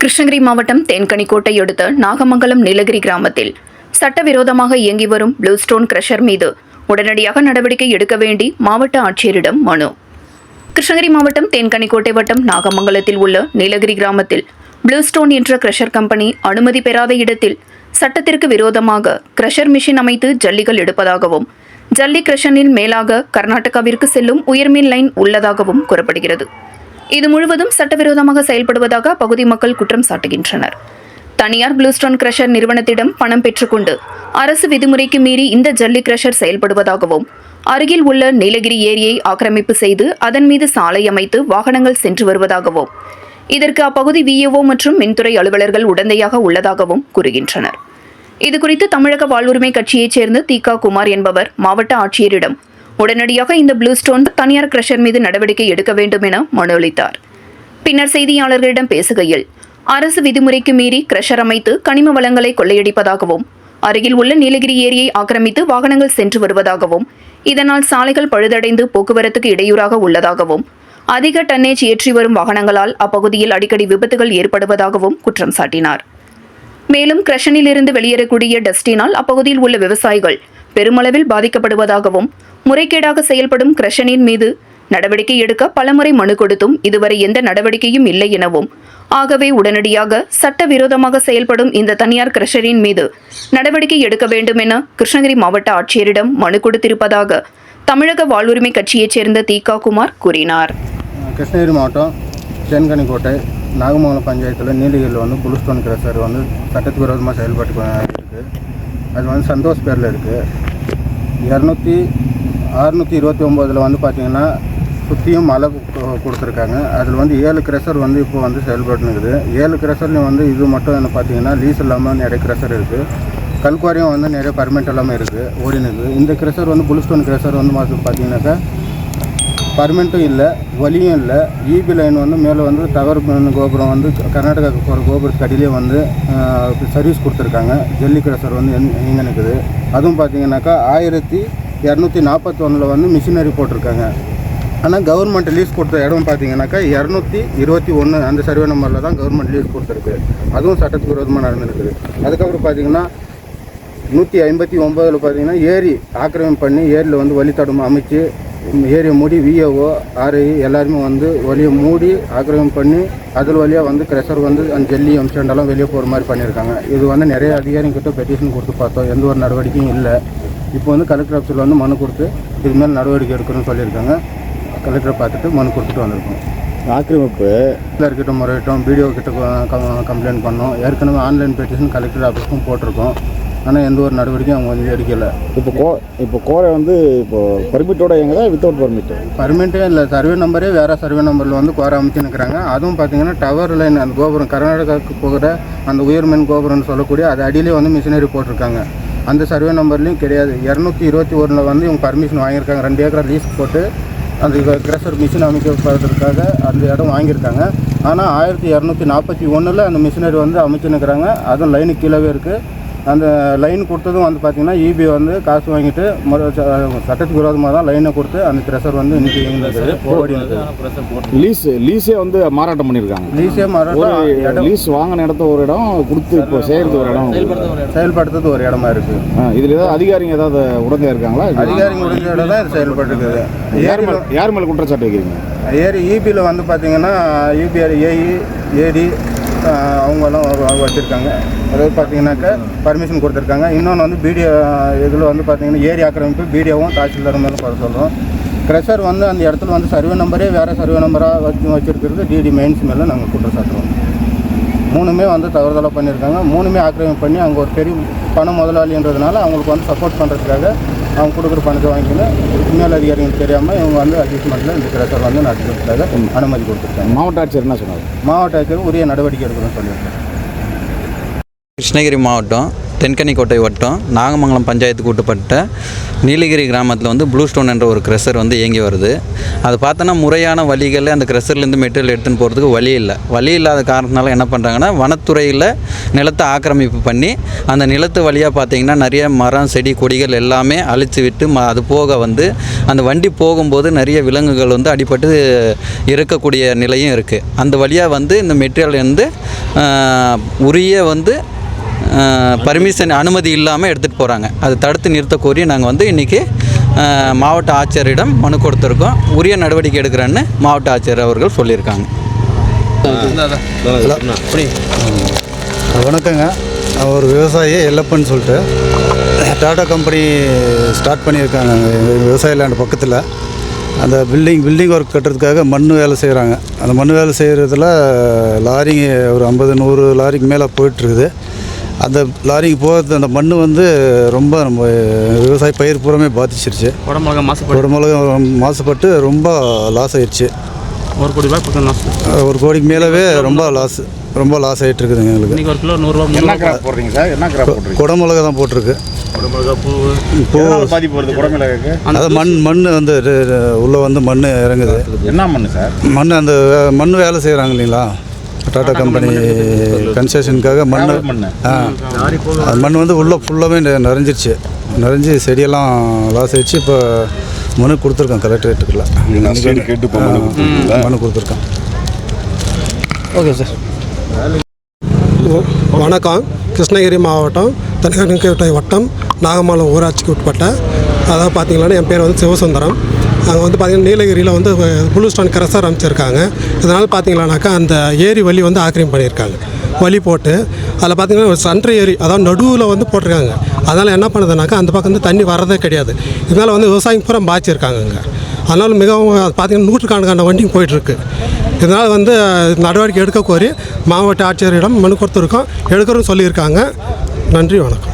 கிருஷ்ணகிரி மாவட்டம் தேன்கனிக்கோட்டை அடுத்த நாகமங்கலம் நீலகிரி கிராமத்தில் சட்டவிரோதமாக இயங்கி வரும் ப்ளூ ஸ்டோன் கிரஷர் மீது உடனடியாக நடவடிக்கை எடுக்க வேண்டி மாவட்ட ஆட்சியரிடம் மனு. கிருஷ்ணகிரி மாவட்டம் தேன்கனிக்கோட்டை வட்டம் நாகமங்கலத்தில் உள்ள நீலகிரி கிராமத்தில் ப்ளூ ஸ்டோன் என்ற கிரஷர் கம்பெனி அனுமதி பெறாத இடத்தில் சட்டத்திற்கு விரோதமாக கிரஷர் மிஷின் அமைத்து ஜல்லிகள் எடுப்பதாகவும் ஜல்லி கிரஷனின் மேலாக கர்நாடகாவிற்கு செல்லும் உயர்மின் லைன் உள்ளதாகவும் கூறப்படுகிறது. இது முழுவதும் சட்டவிரோதமாக செயல்படுவதாக அப்பகுதி மக்கள் குற்றம் சாட்டுகின்றனர். தனியார் ப்ளூஸ்டோன் கிரஷர் நிறுவனத்திடம் பணம் பெற்றுக்கொண்டு அரசு விதிமுறைக்கு மீறி இந்த ஜல்லி கிரஷர் செயல்படுவதாகவும் அருகில் உள்ள நீலகிரி ஏரியை ஆக்கிரமிப்பு செய்து அதன் மீது சாலை அமைத்து வாகனங்கள் சென்று வருவதாகவும் இதற்கு அப்பகுதி விஏஓ மற்றும் மின்துறை அலுவலர்கள் உடந்தையாக உள்ளதாகவும் கூறுகின்றனர். இதுகுறித்து தமிழக வாழ்வுரிமை கட்சியைச் சேர்ந்த தீகா குமார் என்பவர் மாவட்ட ஆட்சியரிடம் உடனடியாக இந்த ப்ளூ ஸ்டோன் தனியார் கிரஷர் மீது நடவடிக்கை எடுக்க வேண்டும் என மனு அளித்தார் பின்னர் செய்தியாளர்களிடம் பேசுகையில் அரசு விதிமுறைக்கு மீறி கிரஷர் அமைத்து கனிம வளங்களை கொள்ளையடிப்பதாகவும் அருகில் உள்ள நீலகிரி ஏரியை ஆக்கிரமித்து வாகனங்கள் சென்று வருவதாகவும் இதனால் சாலைகள் பழுதடைந்து போக்குவரத்துக்கு இடையூறாக உள்ளதாகவும் அதிக டன்னேஜ் ஏற்றி வரும் வாகனங்களால் அப்பகுதியில் அடிக்கடி விபத்துகள் ஏற்படுவதாகவும் குற்றம் சாட்டினார். மேலும் கிரஷனிலிருந்து வெளியேறக்கூடிய டஸ்டினால் அப்பகுதியில் உள்ள விவசாயிகள் பெருமளவில் பாதிக்கப்படுவதாகவும் முறைகேடாக செயல்படும் கிரஷனின் மீது நடவடிக்கை எடுக்க பலமுறை மனு கொடுத்தும் இதுவரை எந்த நடவடிக்கையும் இல்லை எனவும் ஆகவே உடனடியாக சட்டவிரோதமாக செயல்படும் இந்த தனியார் கிரஷரின் மீது நடவடிக்கை எடுக்க வேண்டும் என கிருஷ்ணகிரி மாவட்ட ஆட்சியரிடம் மனு கொடுத்திருப்பதாக தமிழக வாழ்வுரிமை கட்சியைச் சேர்ந்த தீகா குமார் கூறினார். கிருஷ்ணகிரி மாவட்டம் தென்கனிக்கோட்டை நாகமங்கலம் பஞ்சாயத்தில் நீலகிரியில் வந்து புலுஸ்டோன் கிரஷர் வந்து சட்டத்துக்கு விரோதமாக செயல்பட்டு இருக்குது அது வந்து சந்தோஷ் பேரில் இருக்குது இரநூத்தி அறுநூற்றி இருபத்தி ஒம்போதில் வந்து பார்த்திங்கன்னா சுற்றியும் மலை கொடுத்துருக்காங்க. அதில் வந்து ஏழு கிரஷர் வந்து இப்போ வந்து செயல்பட்டு இருக்குது ஏழு கிரஷர்லையும் வந்து இது மட்டும் என்ன பார்த்தீங்கன்னா லீஸ் இல்லாமல் நிறைய கிரஷர் இருக்குது கல்குவாரியும் வந்து நிறைய பர்மிட் எல்லாமே இருக்குது ஓடினு இருக்குது இந்த கிரஷர் வந்து புளுஸ்டோன் கிரஷர் வந்து பார்த்தீங்கன்னாக்கா பர்மனெண்ட்டும் இல்லை வலியும் இல்லை. ஈபி லைன் வந்து மேலே வந்து டவர் கோபுரம் வந்து கர்நாடகா போகிற கோபுரத்துக்கு அடியிலே வந்து சர்வீஸ் கொடுத்துருக்காங்க. ஜெல்லி கிரஷர் வந்து எங்கே நிற்குது அதுவும் பார்த்தீங்கன்னாக்கா ஆயிரத்தி இரநூத்தி நாற்பத்தொன்னில் வந்து மிஷினரி போட்டிருக்காங்க. ஆனால் கவர்மெண்ட் லீஸ் கொடுத்த இடம் பார்த்தீங்கன்னாக்கா இரநூத்தி இருபத்தி ஒன்று அந்த சர்வே நம்பரில் தான் கவர்மெண்ட் லீஸ் கொடுத்துருக்கு. அதுவும் சட்டத்துக்கு விரோதமாக நடந்துருக்குது. அதுக்கப்புறம் பார்த்தீங்கன்னா நூற்றி ஐம்பத்தி ஒம்போதில் பார்த்தீங்கன்னா ஏரி ஆக்கிரமிப்பு பண்ணி ஏரியில் வந்து வழித்தடம் அமைச்சு ஏரியை மூடி விஏஓ ஆர்ஐ எல்லாருமே வந்து வழியை மூடி ஆக்கிரமிப்பு பண்ணி அதில் வழியாக வந்து க்ரெஷர் வந்து அந்த ஜெல்லி அம்சண்டெல்லாம் வெளியே போகிற மாதிரி பண்ணியிருக்காங்க. இது வந்து நிறைய அதிகாரிங்கிட்ட பெட்டிஷன் கொடுத்து பார்த்தோம். எந்த ஒரு நடவடிக்கையும் இல்லை. இப்போ வந்து கலெக்டர் ஆஃபீஸில் வந்து மனு கொடுத்து இதுக்கு மேலே நடவடிக்கை எடுக்கணும்னு சொல்லியிருக்காங்க. கலெக்டரை பார்த்துட்டு மனு கொடுத்துட்டு வந்திருக்கோம். ஆக்கிரமிப்பு. கிட்ட முறையிட்டோம் வீடியோ கிட்ட கம்ப்ளைண்ட் பண்ணோம். ஏற்கனவே ஆன்லைன் பெட்டிஷன் கலெக்டர் ஆஃபீஸ்க்கும் போட்டிருக்கோம். ஆனால் எந்த ஒரு நடவடிக்கையும் அவங்க வந்து எடுக்கலை. இப்போ கோ இப்போ கோரை வந்து இப்போ பர்மிட்டோட எங்கதா வித்தவுட் பர்மிட் பர்மிட்டே இல்லை. சர்வே நம்பரே வேறு சர்வே நம்பரில் வந்து கோர அமைச்சு நிற்கிறாங்க அதுவும் பார்த்தீங்கன்னா டவர் லைன் அந்த கோபுரம் கர்நாடகாவுக்கு போகிற அந்த உயர்மின் கோபுரம்னு சொல்லக்கூடிய அது அடியிலே வந்து மிஷினரி போட்டிருக்காங்க. அந்த சர்வே நம்பர்லையும் கிடையாது. இரநூத்தி இருபத்தி ஒன்றில் வந்து இவங்க பர்மிஷன் வாங்கியிருக்காங்க. ரெண்டு ஏக்கர் லீஸ் போட்டு அந்த கிரஷர் மிஷின் அமைக்கப்படுறதுக்காக அந்த இடம் வாங்கியிருக்காங்க. ஆனால் ஆயிரத்தி இரநூத்தி நாற்பத்தி ஒன்றில் அந்த மிஷினரி வந்து அமைச்சு அதுவும் லைனு கீழவே இருக்குது அந்த லைன் கொடுத்ததும் வந்து பார்த்தீங்கன்னா இபி வந்து காசு வாங்கிட்டு முறை சட்டத்துக்கு விரோதமாக தான் லைனை கொடுத்து அந்த க்ரெஷர் வந்து இன்னைக்கு இருக்குது? லீஸ் லீஸே வந்து மாறாட்டம் பண்ணியிருக்காங்க லீஸே மாறாட்டம். ஒரு இடம் லீஸ் வாங்கின இடத்த ஒரு இடம் கொடுத்து இப்போ செய்கிறது ஒரு இடம். செயல்படுத்துறது ஒரு இடமா இருக்குது இதுல ஏதாவது அதிகாரிங்க ஏதாவது உடந்தையா இருக்காங்களா? அதிகாரிங்க இடம் தான் இது செயல்பட்டுருக்குது. யார் மேல யார் மேல குற்றச்சாட்டு வைக்கிறீங்க? ஏரி இபியில் வந்து பார்த்தீங்கன்னா யூபிஆர் ஏஇ ஏடி அவங்கெல்லாம் வச்சுருக்காங்க. அதாவது பார்த்தீங்கன்னாக்கா பர்மிஷன் கொடுத்துருக்காங்க. இன்னொன்று வந்து பிடிஓ இதில் வந்து பார்த்தீங்கன்னா ஏரி ஆக்கிரமிப்பு பிடிஓவும் தாசில்தார் மேலும் குறை சொல்கிறோம் க்ரெஷர் வந்து அந்த இடத்துல வந்து சர்வே நம்பரே வேறு சர்வே நம்பராக வச்சு வச்சுருக்கிறது டிடி மெயின்ஸ் மேலே நாங்கள் குற்றம் சாட்டுறோம். மூணுமே வந்து தவறுதலாக பண்ணியிருக்காங்க மூணுமே ஆக்கிரமிப்பு பண்ணி அவங்க ஒரு பெரிய பண முதலாளின்றதுனால அவங்களுக்கு வந்து சப்போர்ட் பண்ணுறதுக்காக அவங்க கொடுக்குற பணத்தை வாங்கிக்கின்னு மேல் அதிகாரிகளுக்கு தெரியாமல் இவங்க வந்து அட்ஜஸ்ட்மெண்ட்டில் இந்த கிரஷர் வந்து நடத்துறதுக்காக அனுமதி கொடுத்துருக்காங்க. மாவட்ட ஆட்சியர் என்ன சொன்னார்? மாவட்ட ஆட்சியர் உரிய நடவடிக்கை எடுக்கணும்னு சொல்லியிருக்காங்க. கிருஷ்ணகிரி மாவட்டம் தென்கனிக்கோட்டை வட்டம் நாகமங்கலம் பஞ்சாயத்துக்கு உட்பட்ட நீலகிரி கிராமத்தில் வந்து ப்ளூ ஸ்டோன் என்ற ஒரு க்ரெஷர் வந்து இயங்கி வருது. அது பார்த்தோன்னா முறையான வழிகளில் அந்த க்ரெஷர்லேருந்து மெட்டீரியல் எடுத்துன்னு போகிறதுக்கு வழி இல்லை. வழி இல்லாத காரணத்தினால என்ன பண்ணுறாங்கன்னா வனத்துறையில் நிலத்தை ஆக்கிரமிப்பு பண்ணி அந்த நிலத்து வழியாக பார்த்தீங்கன்னா நிறைய மரம் செடி கொடிகள் எல்லாமே அழித்து விட்டு ம அது போக வந்து அந்த வண்டி போகும்போது நிறைய விலங்குகள் வந்து அடிபட்டு இருக்கக்கூடிய நிலையும் இருக்குது அந்த வழியாக வந்து இந்த மெட்டீரியல் வந்து உரிய வந்து பர்மிஷன் அனுமதி இல்லாமல் எடுத்துகிட்டு போகிறாங்க அதை தடுத்து நிறுத்த கோரி நாங்கள் வந்து இன்றைக்கி மாவட்ட ஆட்சியரிடம் மனு கொடுத்துருக்கோம். உரிய நடவடிக்கை எடுக்கிறேன்னு மாவட்ட ஆட்சியர் அவர்கள் சொல்லியிருக்காங்க. வணக்கங்க. ஒரு விவசாயி எல்லப்பன்னு சொல்லிட்டு. டாடா கம்பெனி ஸ்டார்ட் பண்ணியிருக்காங்க. விவசாய லேண்ட் பக்கத்தில். அந்த பில்டிங் பில்டிங் ஒர்க் கட்டுறதுக்காக மண் வேலை செய்கிறாங்க அந்த மண் வேலை செய்கிறதுல லாரிங்க ஒரு ஐம்பது நூறு லாரிக்கு மேலே போயிட்டுருக்குது அந்த லாரிக்கு போகிறது அந்த மண் வந்து ரொம்ப நம்ம விவசாய பயிர் பூராமே பாதிச்சிருச்சு. உடம்புல மாசுபாடு உடம்புல மாசுபட்டு ரொம்ப லாஸ் ஆயிடுச்சு ஒரு கோடி ரூபாய் பக்கம் ஒரு கோடிக்கு மேலவே ரொம்ப லாஸ் ரொம்ப லாஸ் ஆகிட்டு இருக்குதுங்க எங்களுக்கு ஒரு கிலோ நூறுரூவா என்ன கிராப் போடுறீங்க சார்? என்ன கிராப் போடுறீங்க? குடமிளகா தான் போட்டிருக்கு. உடம்புல பூ. இப்போ எதனால பாதிப்பு வருது குடமிளகாக்கு? அது மண் மண் வந்து உள்ள வந்து மண் இறங்குது. என்ன மண்ணு சார்? மண் அந்த வே- மண் வேலை செய்கிறாங்க இல்லைங்களா? டாடா கம்பெனி கன்ஸ்ட்ரக்ஷனுக்காக மண் அது மண் வந்து உள்ளே ஃபுல்லாகவே நிறைஞ்சிருச்சு. நிறைஞ்சி செடியெல்லாம் லாஸ் ஆயிடுச்சு இப்போ மனு கொடுத்துருக்கோம் கலெக்டரேட்டுக்குள்ள மனு கொடுத்துருக்கீங்களா? மனு கொடுத்துருக்கோம். வணக்கம். கிருஷ்ணகிரி மாவட்டம் தென்கனிக்கோட்டை வட்டம் நாகமலம் ஊராட்சிக்கு உட்பட்ட அதாவது பார்த்தீங்கன்னா என் பேர் வந்து சிவசுந்தரம். அங்கே வந்து பார்த்திங்கன்னா நீலகிரியில் வந்து ப்ளூ ஸ்டோன் கிரசர் அமைச்சிருக்காங்க இதனால் பார்த்தீங்களானாக்கா அந்த ஏரி வழி வந்து ஆக்கிரமிப்பு பண்ணியிருக்காங்க. வழி போட்டு அதில் பார்த்திங்கன்னா ஒரு சன்ட்ரி ஏரி அதாவது நடுவில் வந்து போட்டிருக்காங்க. அதனால் என்ன பண்ணுதுனாக்கா அந்த பக்கம் வந்து தண்ணி வரதே கிடையாது. இதனால் வந்து விவசாயம் பூரா பாய்ச்சிருக்காங்க அங்கே. அதனால் மிகவும் பார்த்திங்கன்னா பார்த்தீங்கன்னா நூற்றுக்கணக்கான வண்டியும் போயிட்டுருக்கு. இதனால் வந்து நடவடிக்கை எடுக்க கோரி மாவட்ட ஆட்சியரிடம் மனு கொடுத்துருக்கோம். எடுக்கிறோம் சொல்லியிருக்காங்க. நன்றி வணக்கம்.